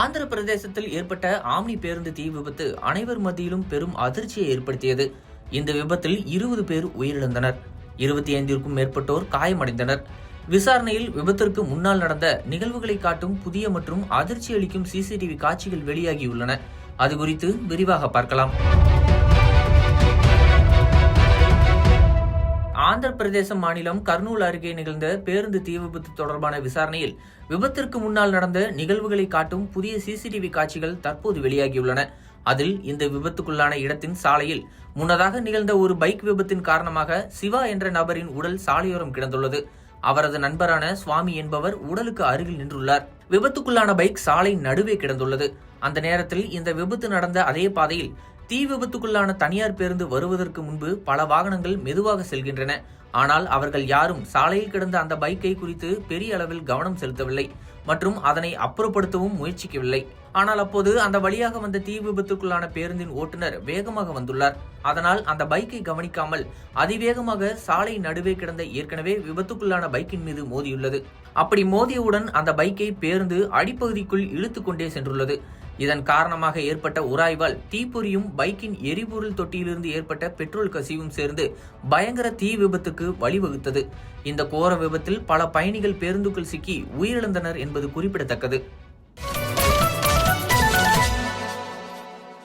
ஆந்திர பிரதேசத்தில் ஏற்பட்ட ஆம்னி பேருந்து தீ விபத்து அனைவர் மத்தியிலும் பெரும் அதிர்ச்சியை ஏற்படுத்தியது. இந்த விபத்தில் இருபது பேர் உயிரிழந்தனர். இருபத்தி ஐந்திற்கும் மேற்பட்டோர் காயமடைந்தனர். விசாரணையில் விபத்திற்கு முன்னால் நடந்த நிகழ்வுகளை காட்டும் புதிய மற்றும் அதிர்ச்சி அளிக்கும் சிசிடிவி காட்சிகள் வெளியாகியுள்ளன. அது குறித்து விரிவாக பார்க்கலாம். ஆந்திர பிரதேச மாநிலம் கர்னூல் அருகே நிகழ்ந்த பேருந்து தீ விபத்து தொடர்பான விசாரணையில் விபத்திற்கு முன்னால் நடந்த நிகழ்வுகளை காட்டும் புதிய சிசிடிவி காட்சிகள் தற்போது வெளியாகியுள்ளன. அதில் இந்த விபத்துக்குள்ளான இடத்தின் சாலையில் முன்னதாக நிகழ்ந்த ஒரு பைக் விபத்தின் காரணமாக சிவா என்ற நபரின் உடல் சாலையோரம் கிடந்துள்ளது. அவரது நண்பரான சுவாமி என்பவர் உடலுக்கு அருகில் நின்றுள்ளார். விபத்துக்குள்ளான பைக் சாலை நடுவே கிடந்துள்ளது. அந்த நேரத்தில் இந்த விபத்து நடந்த அதே பாதையில் தீ விபத்துக்குள்ளான தனியார் பேருந்து வருவதற்கு முன்பு பல வாகனங்கள் மெதுவாக செல்கின்றன. ஆனால் அவர்கள் யாரும் சாலையில் கிடந்த அந்த பைக்கை குறித்து பெரிய அளவில் கவனம் செலுத்தவில்லை மற்றும் அதனை அப்புறப்படுத்தவும் முயற்சிக்கவில்லை. ஆனால் அப்போது அந்த வழியாக வந்த தீ விபத்துக்குள்ளான பேருந்தின் ஓட்டுநர் வேகமாக வந்துள்ளார். அதனால் அந்த பைக்கை கவனிக்காமல் அதிவேகமாக சாலை நடுவே கிடந்த ஏற்கனவே விபத்துக்குள்ளான பைக்கின் மீது மோதியுள்ளது. அப்படி மோதியவுடன் அந்த பைக்கை பேருந்து அடிப்பகுதிக்குள் இழுத்து கொண்டே சென்றுள்ளது. இதன் காரணமாக ஏற்பட்ட உராய்வால் தீப்பொறியும் பைக்கின் எரிபொருள் தொட்டியிலிருந்து ஏற்பட்ட பெட்ரோல் கசிவும் சேர்ந்து பயங்கர தீ விபத்துக்கு வழிவகுத்தது. இந்த கோர விபத்தில் பல பயணிகள் பேருந்துக்குள் சிக்கி உயிரிழந்தனர் என்பது குறிப்பிடத்தக்கது.